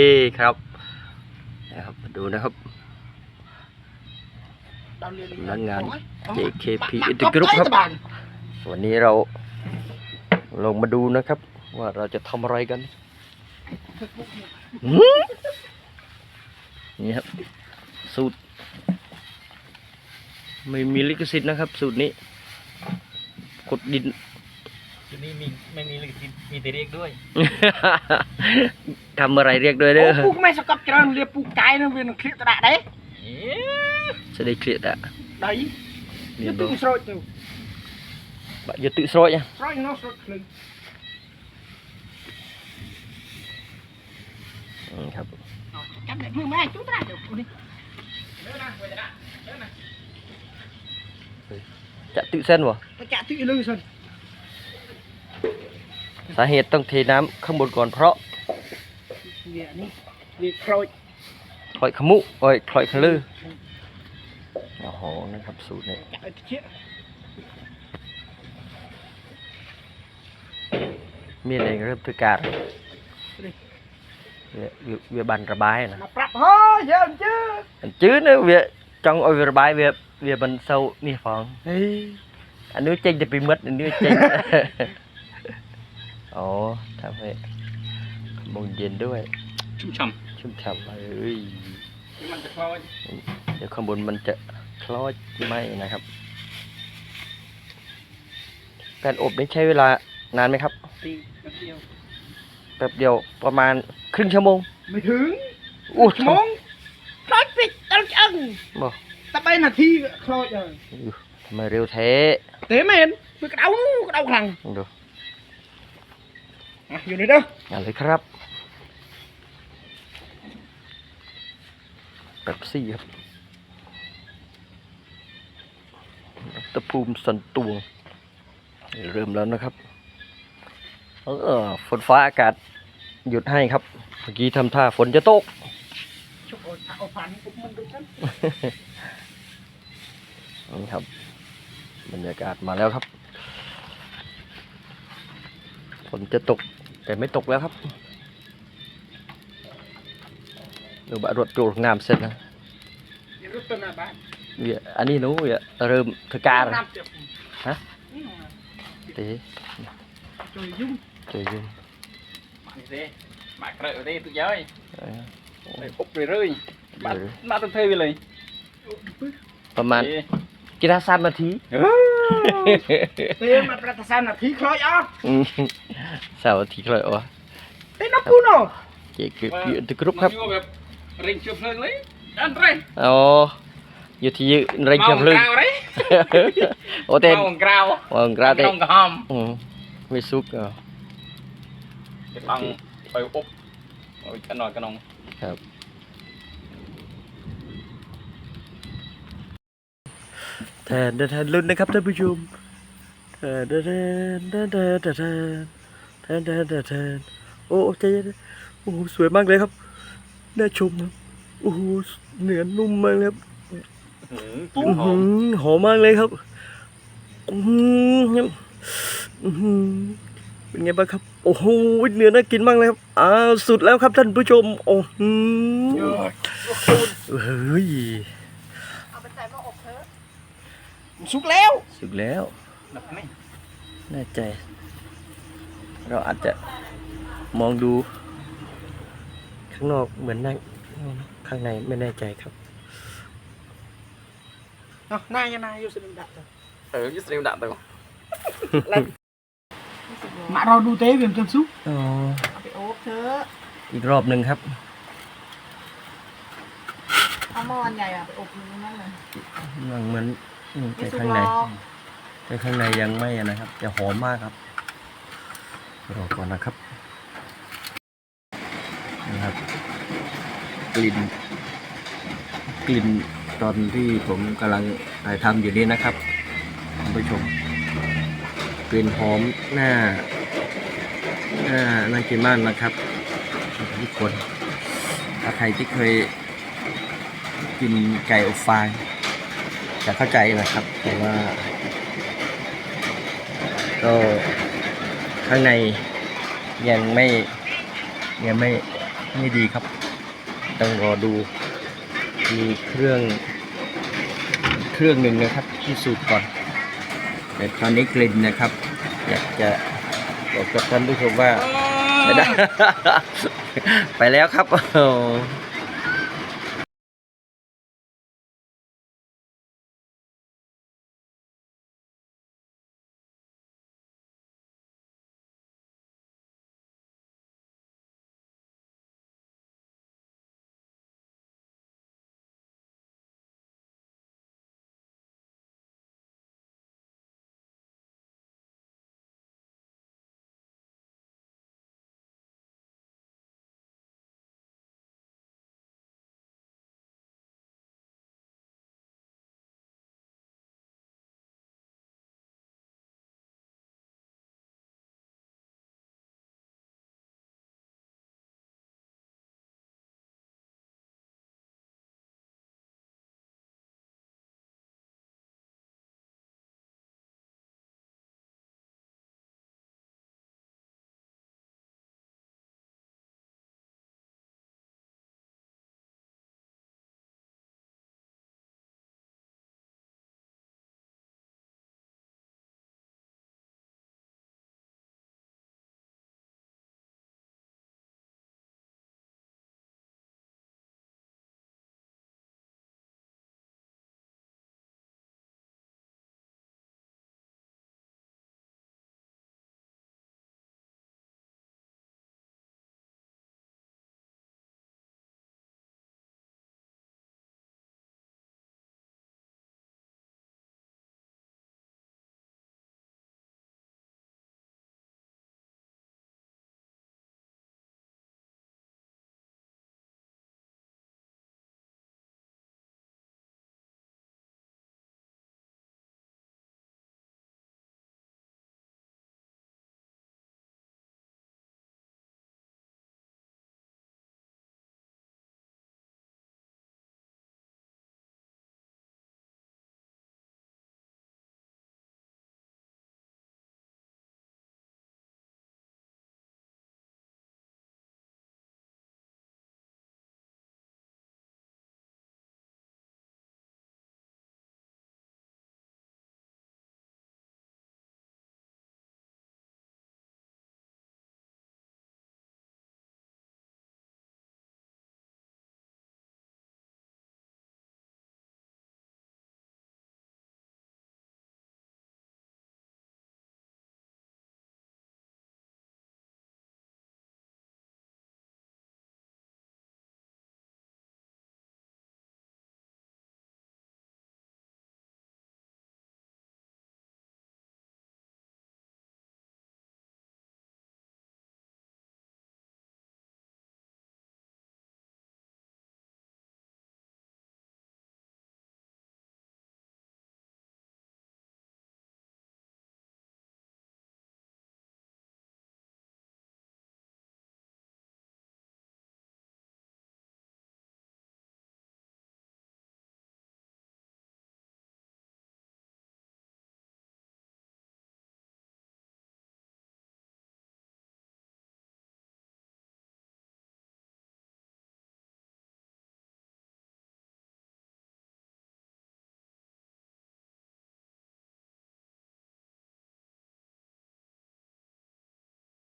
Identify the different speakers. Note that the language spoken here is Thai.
Speaker 1: นี่ครับนะครับมาดูนะครับพนักงาน JKP Intergroup ครับ วันนี้เราลงมาดูนะครับ ว่าเราจะทำอะไรกันหืมนี่ครับ สูตร ไม่มีลิขสิทธิ์นะครับ สูตรนี้กดดิน
Speaker 2: ที นี้มีไม่มีลิขิตมีแต่เรียกด้วย
Speaker 1: ทำอะไรเรียกด้วยเด้อ
Speaker 3: ปูกไม่สกับเจริเรียกปูกไก่นั่นเป็นคลิปตระได้
Speaker 1: จะได้เครียดอะ
Speaker 3: ได้ยุติ
Speaker 1: ส
Speaker 3: รยตัวยุติ
Speaker 1: สโรยอ่งสร้องสโยังค
Speaker 3: รับจับดอแม่จุ๊ด
Speaker 1: ได้เดี๋ย
Speaker 3: วกูดิเดินนะเดินนะ
Speaker 1: จะติเส้นวะ
Speaker 3: จะติเลยเส้น
Speaker 1: สาเหตุต้องเทน้ำข้างบนก่อนเพราะ
Speaker 3: វានេះវាស្រោច
Speaker 1: คลอยขมุโอ้ยคลอยขลือโอ้โหนะครับสูตรนี้
Speaker 3: ចាក់ឲ្យត្រជាក់
Speaker 1: មានឯងរើបធ្វើការវាវាវាបានរបាយណា
Speaker 3: មកប្រាប់ហើយយើងជឿ
Speaker 1: អញ្ជើញណាវាចង់ឲ្យវារបាយវាវាមិនសូវនេះផង
Speaker 3: ហេ
Speaker 1: អានេះចេញទៅពីមិត្តអានេះចេញ อ๋อทำให้มงเย็นด้วย
Speaker 2: ชุ่มฉ่ำ
Speaker 1: ชุ่มฉ่ำเอ้ย
Speaker 2: มันจะคลอย
Speaker 1: เดี๋ยวข้างบนมันจะคลอยไหมนะครับการอบนี้ใช้เวลานานไหมครับ
Speaker 3: ตีแป๊บเดียว
Speaker 1: แป๊บเดียวประมาณครึ่งชั่วโมง
Speaker 3: ไม่ถึง
Speaker 1: อู้
Speaker 3: ชั่วโมงคล้อยปิดตั้งจัง
Speaker 1: บ
Speaker 3: อกตะไปนาทีคล้
Speaker 1: อยจังทำไมเร็วเท
Speaker 3: เตะเมนมือกระเดากระเดาคลังดู อยู่นี่เด้อ
Speaker 1: เอาเลยครับแบบซี่ครับตะภูมิสันตวง เริ่มแล้วนะครับเออฝนฟ้าอากาศหยุดให้ครับ เมื่อกี้ทำท่าฝนจะตกนี่ครับ บรรยากาศมาแล้วครับ ฝนจะตก แต่ไม่ตกแล้วครับดูบารถจูงน้ำเสร็จนะ
Speaker 3: เดี๋ยอัน
Speaker 1: นี้นู้เดี๋ยวเริ่มทกา
Speaker 3: รฮะ
Speaker 1: ตีจ
Speaker 3: อยยุ่
Speaker 1: งจอย
Speaker 2: ยุ่งมาเกลือได้ตัวย่อยไปปุ๊บเรื่อยๆมาตั้งเท่ไปเลย
Speaker 3: ป
Speaker 1: ระมาณกีฬาสา
Speaker 2: มนาทีเฮ้ยมาประ
Speaker 1: มาณสา
Speaker 2: มนาที
Speaker 1: คล้
Speaker 2: อยออก sao thì lợi
Speaker 1: quá? Thế nó cú nó
Speaker 2: chỉ kịp chuyện từ group hấp. rình chưa phơi
Speaker 1: lấy ăn rên ồ như
Speaker 2: thì dự rình chưa phơi ô tên? Mong grau mong grau tên. ừ mi suk à cái bằng bay úp. Ôi cái nồi cái nòng
Speaker 1: ครับ แทนแทนลุ้นนะครับท่านผู้ชมแทนแทนแทนแทน แทนแทนแทนแทนแทนโอ้ใจเย็นโอ้โหสวยมากเลยครับน่าชมครับโอ้โหเนื้อนุ่มมากเลยครับ
Speaker 2: ตุ้
Speaker 1: อื้อหือหอมมากเลยครับอื้อหือครับอื้อหือเป็นไงบ้างครับ โอ้โหเนื้อน่ากินมากเลยครับอ่าสุดแล้วครับท่านผู้ชม โอ้โหเฮ้ย
Speaker 3: เอาไปใส่หม้ออบเถอะสุกแล้ว
Speaker 1: สุดแล้ว
Speaker 2: แบบนี้
Speaker 1: แน่ใจ เราอาจจะมองดูข้างนอกเหมือนนั่งข้างในไม่แน่ใจครับ
Speaker 3: น้ายังหน้าอยู่สนิมดับตัว
Speaker 2: เออยูสนิมดับตัว
Speaker 3: มาเราดูเต้เวียมจนสุก
Speaker 1: อ๋อ
Speaker 3: เอาไปโอ๊บเถอะ
Speaker 1: อีกรอบหนึ่งครับ
Speaker 4: เอาหม้อนใหญ่อะไปอบมันนั่นเลย
Speaker 1: นั่งเหมือนแต่ข้างในแต่ข้างในยังไม่นะครับ จะหอมมากครับ รอก่อนนะครับนะครับ กลิ่น กลิ่นตอนที่ผมกำลังถ่ายทำอยู่นี่นะครับท่านผู้ชมกลิ่นหอมหน่าหน่าน่ากินมากนะครับทุกคนถ้าใครที่เคยกินไก่อบฟางจะเข้าใจนะครับ แต่ว่าก็ ข้างในยังไม่ยังไม่ไม่ดีครับ ต้องรอดูมีเครื่อง เครื่องหนึ่งนะครับที่สูตรก่อน แต่ตอนนี้กลิ่นนะครับ อยากจะบอกกับท่านผู้ชมว่าไม่ไไปแล้วครับ